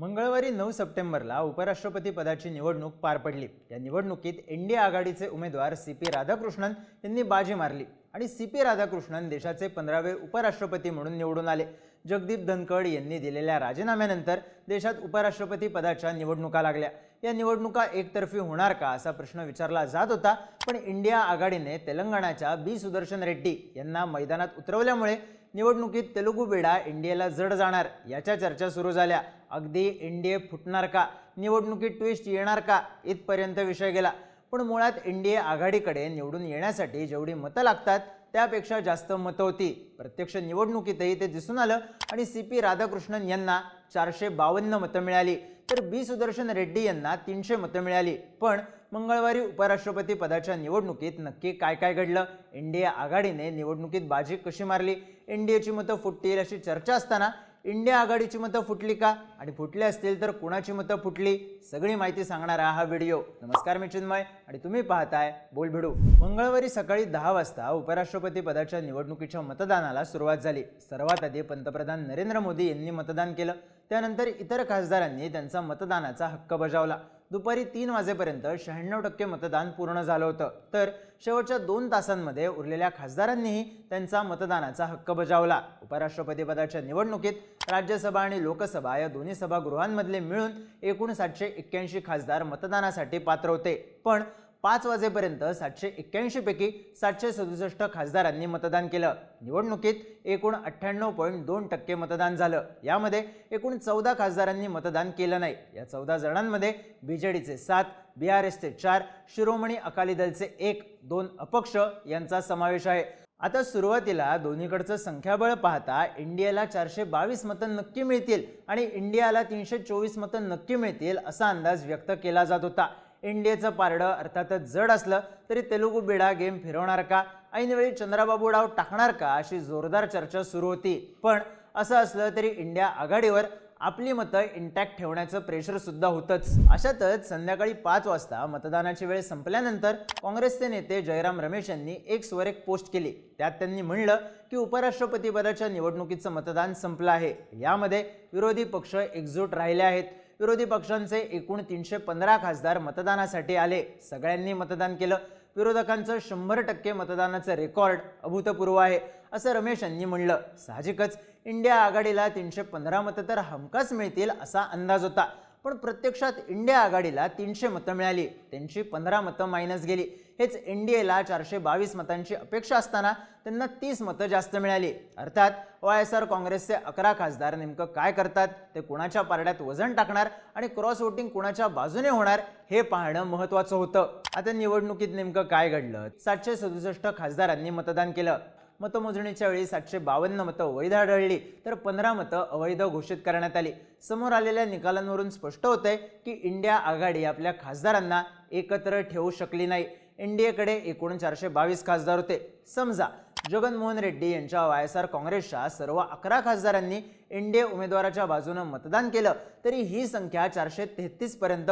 मंगळवारी नऊ सप्टेंबरला उपराष्ट्रपती पदाची निवडणूक पार पडली. या निवडणुकीत एनडीए आघाडीचे उमेदवार सी पी राधाकृष्णन यांनी बाजी मारली आणि सी पी राधाकृष्णन देशाचे पंधरावे उपराष्ट्रपती म्हणून निवडून आले. जगदीप धनखड यांनी दिलेल्या राजीनाम्यानंतर देशात उपराष्ट्रपती पदाच्या निवडणुका लागल्या. या निवडणुका एकतर्फी होणार का असा प्रश्न विचारला जात होता पण इंडिया आघाडीने तेलंगणाच्या बी सुदर्शन रेड्डी यांना मैदानात उतरवल्यामुळे निवडणुकीत तेलुगू बेडा इंडियाला जड जाणार याच्या चर्चा सुरू झाल्या. अगदी एनडीए फुटणार का? निवडणुकीत ट्विस्ट येणार का? इथपर्यंत विषय गेला. पण मुळात एनडीए आघाडीकडे निवडून येण्यासाठी जेवढी मतं लागतात त्यापेक्षा जास्त मतं होती. प्रत्यक्ष निवडणुकीतही ते दिसून आलं आणि सी पी राधाकृष्णन यांना चारशे बावन्न मतं मिळाली. तर बी सुदर्शन रेड्डी यांना तीनशे मतं मिळाली. पण मंगळवारी उपराष्ट्रपती पदाच्या निवडणुकीत नक्की काय काय घडलं? इंडिया आघाडीने निवडणुकीत बाजी कशी मारली? एनडीएची मतं फुटतील अशी चर्चा असताना इंडिया आघाडीची मतं फुटली का? आणि फुटली असतील तर कुणाची मतं फुटली? सगळी माहिती सांगणारा हा व्हिडिओ. नमस्कार मी चिन्मय आणि तुम्ही पाहताय बोलभिडू. मंगळवारी सकाळी दहा वाजता उपराष्ट्रपती पदाच्या निवडणुकीच्या मतदानाला सुरुवात झाली. सर्वात आधी पंतप्रधान नरेंद्र मोदी यांनी मतदान केलं. त्यानंतर इतर खासदारांनी त्यांचा मतदानाचा हक्क बजावला. दुपारी तीन वाजेपर्यंत शहाण्णव टक्के मतदान पूर्ण झालं होतं. तर शेवटच्या दोन तासांमध्ये उरलेल्या खासदारांनीही त्यांचा मतदानाचा हक्क बजावला. उपराष्ट्रपतीपदाच्या निवडणुकीत राज्यसभा आणि लोकसभा या दोन्ही सभागृहांमधले मिळून एकूण सातशे एक्क्याऐंशी खासदार मतदानासाठी पात्र होते. पण पाच वाजेपर्यंत सातशे एक्क्याऐंशी पैकी सातशे सदुसष्ट खासदारांनी मतदान केलं. निवडणुकीत एकूण अठ्ठ्याण्णव पॉईंट दोन टक्के मतदान झालं. यामध्ये एकूण चौदा खासदारांनी मतदान केलं नाही. या चौदा जणांमध्ये बीजेडीचे सात बी आर एसचे चार शिरोमणी अकाली दलचे एक दोन अपक्ष यांचा समावेश आहे. आता सुरुवातीला दोन्हीकडचं संख्याबळ पाहता इंडियाला चारशे बावीस मतं नक्की मिळतील आणि इंडियाला तीनशे चोवीस मतं नक्की मिळतील असा अंदाज व्यक्त केला जात होता. इंडियेचं पारडं अर्थातच जड असलं तरी तेलुगू बिडा गेम फिरवणार का? ऐनवेळी चंद्राबाबू डाव टाकणार का? अशी जोरदार चर्चा सुरू होती. पण असं असलं तरी इंडिया आघाडीवर आपली मतं इंटॅक्ट ठेवण्याचं प्रेशर सुद्धा होतंच. अशातच संध्याकाळी पाच वाजता मतदानाची वेळ संपल्यानंतर काँग्रेसचे नेते जयराम रमेश यांनी एक्सवर एक पोस्ट केली. त्यात त्यांनी म्हणलं की उपराष्ट्रपती पदाच्या निवडणुकीचं मतदान संपलं आहे. यामध्ये विरोधी पक्ष एकजूट राहिले आहेत. विरोधी पक्षांचे एकूण तीनशे पंधरा खासदार मतदानासाठी आले. सगळ्यांनी मतदान केलं. विरोधकांचं शंभर टक्के मतदानाचं रेकॉर्ड अभूतपूर्व आहे असं रमेश यांनी म्हणलं. साहजिकच इंडिया आघाडीला तीनशे पंधरा मतं तर हमखास मिळतील असा अंदाज होता. पण प्रत्यक्षात इंडिया आघाडीला तीनशे मतं मिळाली. त्यांची पंधरा मतं मायनस गेली. हेच एन डी एला चारशे बावीस मतांची अपेक्षा असताना त्यांना तीस मतं जास्त मिळाली. अर्थात वाय एस आर काँग्रेसचे अकरा खासदार नेमकं काय करतात? ते कुणाच्या पारड्यात वजन टाकणार? आणि क्रॉस वोटिंग कुणाच्या बाजूने होणार? हे पाहणं महत्त्वाचं होतं. आता निवडणुकीत नेमकं काय घडलं? सातशे सदुसष्ट खासदारांनी मतदान केलं. मतमोजणीच्या वेळी सातशे बावन्न मतं वैध आढळली तर पंधरा मतं अवैध घोषित करण्यात आली. समोर आलेल्या निकालांवरून स्पष्ट होतंय की इंडिया आघाडी आपल्या खासदारांना एकत्र ठेवू शकली नाही. एनडीएकडे एकूण चारशे बावीस खासदार होते. समजा जगनमोहन रेड्डी यांच्या वाय एस आर काँग्रेसच्या सर्व अकरा खासदारांनी एनडीए उमेदवाराच्या बाजूनं मतदान केलं तरी ही संख्या चारशे तेहतीस पर्यंत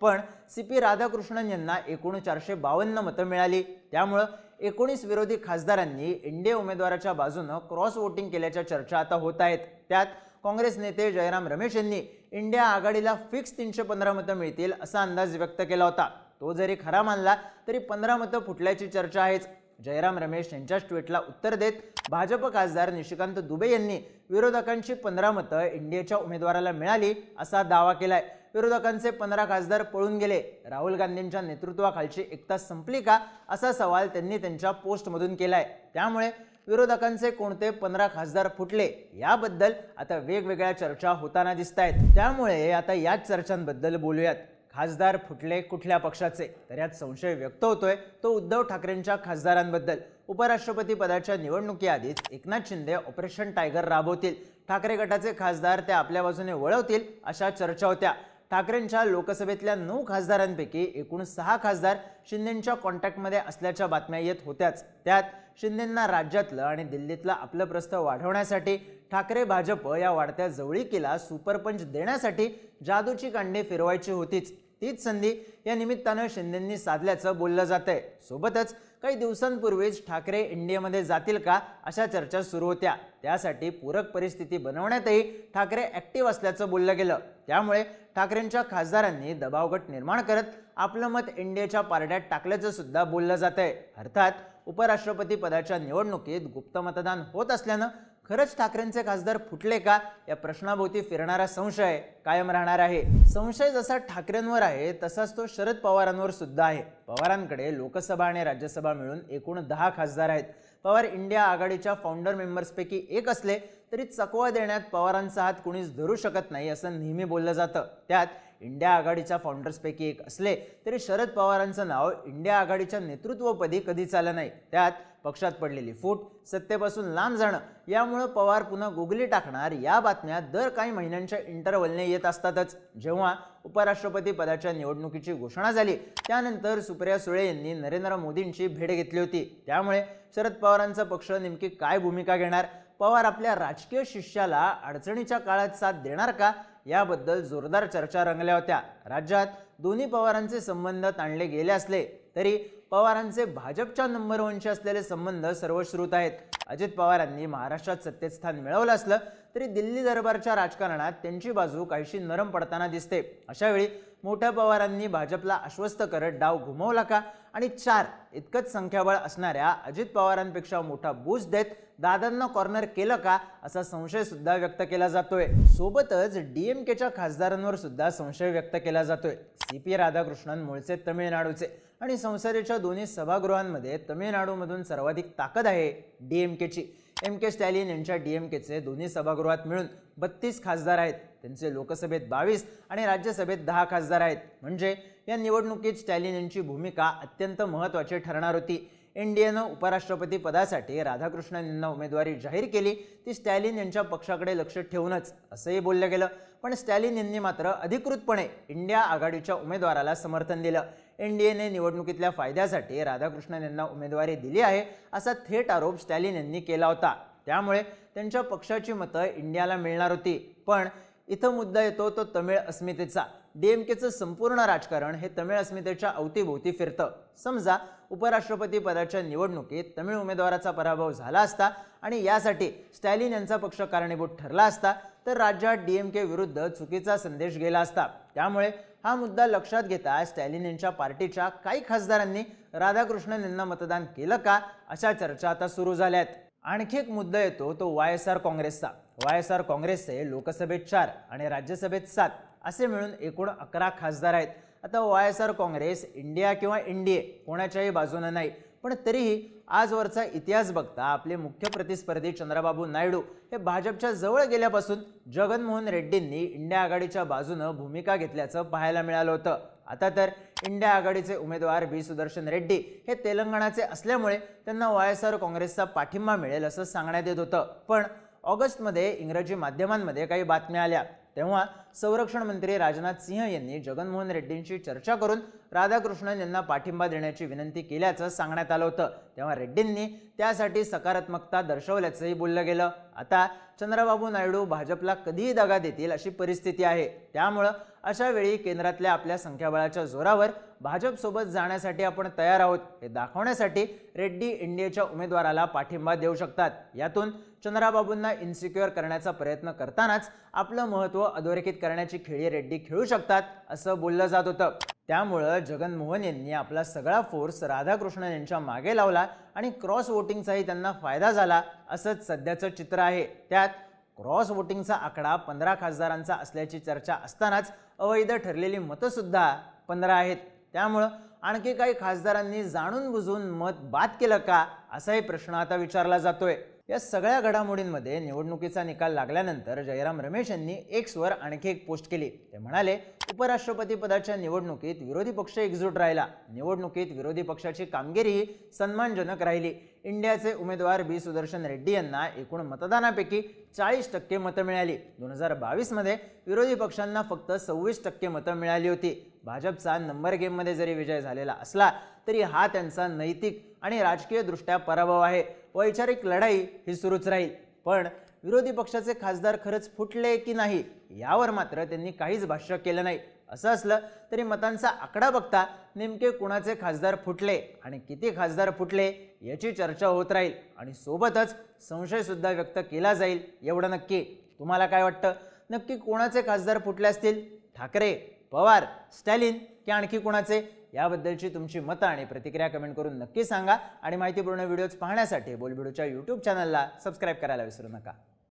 पण सी पी राधाकृष्णन यांना एकूण चारशे बावन्न मतं मिळाली. त्यामुळं एकोणीस विरोधी खासदारांनी एनडीए उमेदवाराच्या बाजूनं क्रॉस वोटिंग केल्याच्या चर्चा आता होत आहेत. त्यात काँग्रेस नेते जयराम रमेश यांनी इंडिया आघाडीला फिक्स तीनशे पंधरा मतं मिळतील असा अंदाज व्यक्त केला होता. तो जरी खरा मानला तरी पंधरा मतं फुटल्याची चर्चा आहेच. जयराम रमेश यांच्याच ट्विटला उत्तर देत भाजप खासदार निशिकांत दुबे यांनी विरोधकांची पंधरा मतं इंडियाच्या उमेदवाराला मिळाली असा दावा केलाय. विरोधकांचे पंधरा खासदार पळून गेले. राहुल गांधींच्या नेतृत्वाखालची एकता संपली का असा सवाल त्यांनी त्यांच्या पोस्टमधून केलाय. त्यामुळे विरोधकांचे कोणते पंधरा खासदार फुटले याबद्दल आता वेगवेगळ्या चर्चा होताना दिसत आहेत त्यामुळे आता याच चर्चांबद्दल बोलूयात. खासदार फुटले कुठल्या पक्षाचे? तर यात संशय व्यक्त होतोय. तो उद्धव ठाकरेंच्या खासदारांबद्दल. उपराष्ट्रपती पदाच्या निवडणुकीआधीच एकनाथ शिंदे ऑपरेशन टायगर राबवतील. ठाकरे गटाचे खासदार ते आपल्या बाजूने वळवतील अशा चर्चा होत्या. ठाकरेंच्या लोकसभेतल्या नऊ खासदारांपैकी एकूण सहा खासदार शिंदेंच्या कॉन्टॅक्टमध्ये असल्याच्या बातम्या येत होत्याच. त्यात शिंदेंना राज्यातलं आणि दिल्लीतलं आपलं प्रस्थ वाढवण्यासाठी ठाकरे भाजप या वाढत्या जवळीकीला सुपरपंच देण्यासाठी जादूची कांडी फिरवायची होतीच. तीच संधी या निमित्तानं शिंदेंनी साधल्याचं बोललं जात आहे सोबतच काही दिवसांपूर्वीच ठाकरे इंडियामध्ये जातील का अशा चर्चा सुरू होत्या. त्यासाठी पूरक परिस्थिती बनवण्यातही ठाकरे ॲक्टिव्ह असल्याचं बोललं गेलं. त्यामुळे ठाकरेंच्या खासदारांनी दबावगट निर्माण करत आपलं मत इंडियाच्या पारड्यात टाकल्याचं सुद्धा बोललं जात आहे अर्थात उपराष्ट्रपती पदाच्या निवडणुकीत गुप्त मतदान होत असल्यानं खरंच ठाकरेंचे खासदार फुटले का? या प्रश्नाभोवती फिरणारा संशय कायम राहणार आहे. संशय जसा ठाकरेंवर आहे तसाच तो शरद पवारांवर सुद्धा आहे. पवारांकडे लोकसभा आणि राज्यसभा मिळून एकूण दहा खासदार आहेत. पवार इंडिया आघाडीच्या फाउंडर मेंबर्सपैकी एक असले तरी चकवा देण्यात पवारांचा हात कुणीच धरू शकत नाही असं नेहमी बोललं जातं. त्यात इंडिया आघाडीच्या फाउंडर्सपैकी एक असले तरी शरद पवारांचं नाव इंडिया आघाडीच्या नेतृत्वपदी कधीच आलं नाही. त्यात पक्षात पडलेली फूट सत्तेपासून लांब जाणं यामुळं पवार पुन्हा गुगली टाकणार या बातम्या दर काही महिन्यांच्या इंटरवलने येत असतातच. जेव्हा उपराष्ट्रपती पदाच्या निवडणुकीची घोषणा झाली त्यानंतर सुप्रिया सुळे यांनी नरेंद्र मोदींची भेट घेतली होती. त्यामुळे शरद पवारांचा पक्ष नेमकी काय भूमिका घेणार? पवार आपल्या राजकीय शिष्याला अडचणीच्या काळात साथ देणार का? याबद्दल जोरदार चर्चा रंगल्या होत्या. राज्यात दोन्ही पवारांचे संबंध ताणले गेले असले तरी पवारांचे भाजपच्या नंबर वनशी असलेले संबंध सर्वश्रुत आहेत. अजित पवारांनी महाराष्ट्रात सत्तेत स्थान मिळवलं असलं तरी दिल्ली दरबारच्या राजकारणात त्यांची बाजू काहीशी नरम पडताना दिसते. अशावेळी मोठ्या पवारांनी भाजपला आश्वस्त करत डाव घुमवला का? आणि चार इतकंच संख्याबळ असणाऱ्या अजित पवारांपेक्षा मोठा बूस्ट देत दादांना कॉर्नर केलं का? असा संशय सुद्धा व्यक्त केला जातोय. सोबतच डीएमकेच्या खासदारांवर सुद्धा संशय व्यक्त केला जातोय. सी पी राधाकृष्णन मूळचे तमिळनाडूचे आणि संसदेच्या दोन्ही सभागृहांमध्ये तमिळनाडूमधून सर्वाधिक ताकद आहे डीएमकेची एम के स्टॅलिन यांच्या डीएमकेचे दोन्ही सभागृहात मिळून बत्तीस खासदार आहेत. त्यांचे लोकसभेत बावीस आणि राज्यसभेत दहा खासदार आहेत. म्हणजे या निवडणुकीत स्टॅलिन यांची भूमिका अत्यंत महत्त्वाची ठरणार होती. एन डी एनं उपराष्ट्रपती पदासाठी राधाकृष्णन यांना उमेदवारी जाहीर केली. ती स्टॅलिन यांच्या पक्षाकडे लक्ष ठेवूनच असंही बोललं गेलं. पण स्टॅलिन यांनी मात्र अधिकृतपणे इंडिया आघाडीच्या उमेदवाराला समर्थन दिलं. एन डी एने निवडणुकीतल्या फायद्यासाठी राधाकृष्णन यांना उमेदवारी दिली आहे असा थेट आरोप स्टॅलिन यांनी केला होता. त्यामुळे त्यांच्या पक्षाची मतं इंडियाला मिळणार होती. पण इथं मुद्दा येतो तो तमिळ अस्मितेचा. डीएमकेचं संपूर्ण राजकारण हे तमिळ अस्मितेच्या अवतीभोवती फिरतं. समजा उपराष्ट्रपती पदाच्या निवडणुकीत तमिळ उमेदवाराचा पराभव झाला असता आणि यासाठी स्टॅलिन यांचा पक्ष कारणीभूत ठरला असता तर राज्यात डीएमके विरुद्ध चुकीचा संदेश गेला असता. त्यामुळे हा मुद्दा लक्षात घेता स्टॅलिन यांच्या पार्टीच्या काही खासदारांनी राधाकृष्णन यांना मतदान केलं का अशा चर्चा आता सुरू झाल्या आहेत आणखी एक मुद्दा येतो तो वाय एस आर काँग्रेसचा. वाय एस आर काँग्रेसचे लोकसभेत चार आणि राज्यसभेत सात असे मिळून एकूण अकरा खासदार आहेत. आता Y S R Congress India किंवा एन डी ए कोणाच्याही बाजूनं नाही. पण तरीही आजवरचा इतिहास बघता आपले मुख्य प्रतिस्पर्धी चंद्रबाबू नायडू हे भाजपच्या जवळ गेल्यापासून जगनमोहन रेड्डींनी इंडिया आघाडीच्या बाजूनं भूमिका घेतल्याचं पाहायला मिळालं होतं. आता तर इंडिया आघाडीचे उमेदवार बी सुदर्शन रेड्डी हे तेलंगणाचे असल्यामुळे त्यांना वाय एस आर काँग्रेसचा पाठिंबा मिळेल असं सांगण्यात येत होतं. पण ऑगस्टमध्ये इंग्रजी माध्यमांमध्ये काही बातम्या आल्या. तेव्हा संरक्षण मंत्री राजनाथ सिंह यांनी जगनमोहन रेड्डींशी चर्चा करून राधाकृष्णन यांना पाठिंबा देण्याची विनंती केल्याचं सांगण्यात आलं होतं. तेव्हा रेड्डींनी त्यासाठी सकारात्मकता दर्शवल्याचंही बोललं गेलं. आता चंद्रबाबू नायडू भाजपला कधीही दगा देतील अशी परिस्थिती आहे. त्यामुळं अशा वेळी केंद्रातल्या आपल्या संख्याबळाच्या जोरावर भाजपसोबत जाण्यासाठी आपण तयार आहोत. हे दाखवण्यासाठी रेड्डी इंडियाच्या उमेदवाराला पाठिंबा देऊ शकतात. यातून चंद्राबाबूंना इन्सिक्युअर करण्याचा प्रयत्न करतानाच आपलं महत्त्व अधोरेखित करण्याची खेळी रेड्डी खेळू शकतात असं बोललं जात होतं. त्यामुळं जगनमोहन यांनी आपला सगळा फोर्स राधाकृष्णन यांच्या मागे लावला आणि क्रॉस वोटिंगचाही त्यांना फायदा झाला असंच सध्याचं चित्र आहे. त्यात क्रॉस वोटिंगचा आकडा पंधरा खासदारांचा असल्याची चर्चा असतानाच अवैध ठरलेली मतंसुद्धा पंधरा आहेत. त्यामुळं आणखी काही खासदारांनी जाणून बुजून मत बाद केलं का असाही प्रश्न आता विचारला जातोय. या सगळ्या घडामोडींमध्ये निवडणुकीचा निकाल लागल्यानंतर जयराम रमेश यांनी एक्सवर आणखी एक पोस्ट केली. ते म्हणाले उपराष्ट्रपती पदाच्या निवडणुकीत विरोधी पक्ष एकजूट राहिला. निवडणुकीत विरोधी पक्षाची कामगिरीही सन्मानजनक राहिली. इंडियाचे उमेदवार बी. सुदर्शन रेड्डी यांना एकूण मतदानापैकी चाळीस टक्के मतं मिळाली. दोन हजार बावीसमध्ये विरोधी पक्षांना फक्त सव्वीस टक्के मतं मिळाली होती. भाजपचा नंबर गेममध्ये जरी विजय झालेला असला तरी हा त्यांचा नैतिक आणि राजकीयदृष्ट्या पराभव आहे. वैचारिक लढाई ही सुरूच राहील. पण विरोधी पक्षाचे खासदार खरंच फुटले की नाही यावर मात्र त्यांनी काहीच भाष्य केलं नाही. असं असलं तरी मतांचा आकडा बघता नेमके कुणाचे खासदार फुटले आणि किती खासदार फुटले याची चर्चा होत राहील आणि सोबतच संशयसुद्धा व्यक्त केला जाईल एवढं नक्की. तुम्हाला काय वाटतं? नक्की कोणाचे खासदार फुटले असतील? ठाकरे पवार स्टॅलिन की आणखी कुणाचे? याबद्दलची तुमची मतं आणि प्रतिक्रिया कमेंट करून नक्की सांगा. आणि माहितीपूर्ण व्हिडिओज पाहण्यासाठी बोलबिडूच्या यूट्यूब चॅनलला सबस्क्राईब करायला विसरू नका.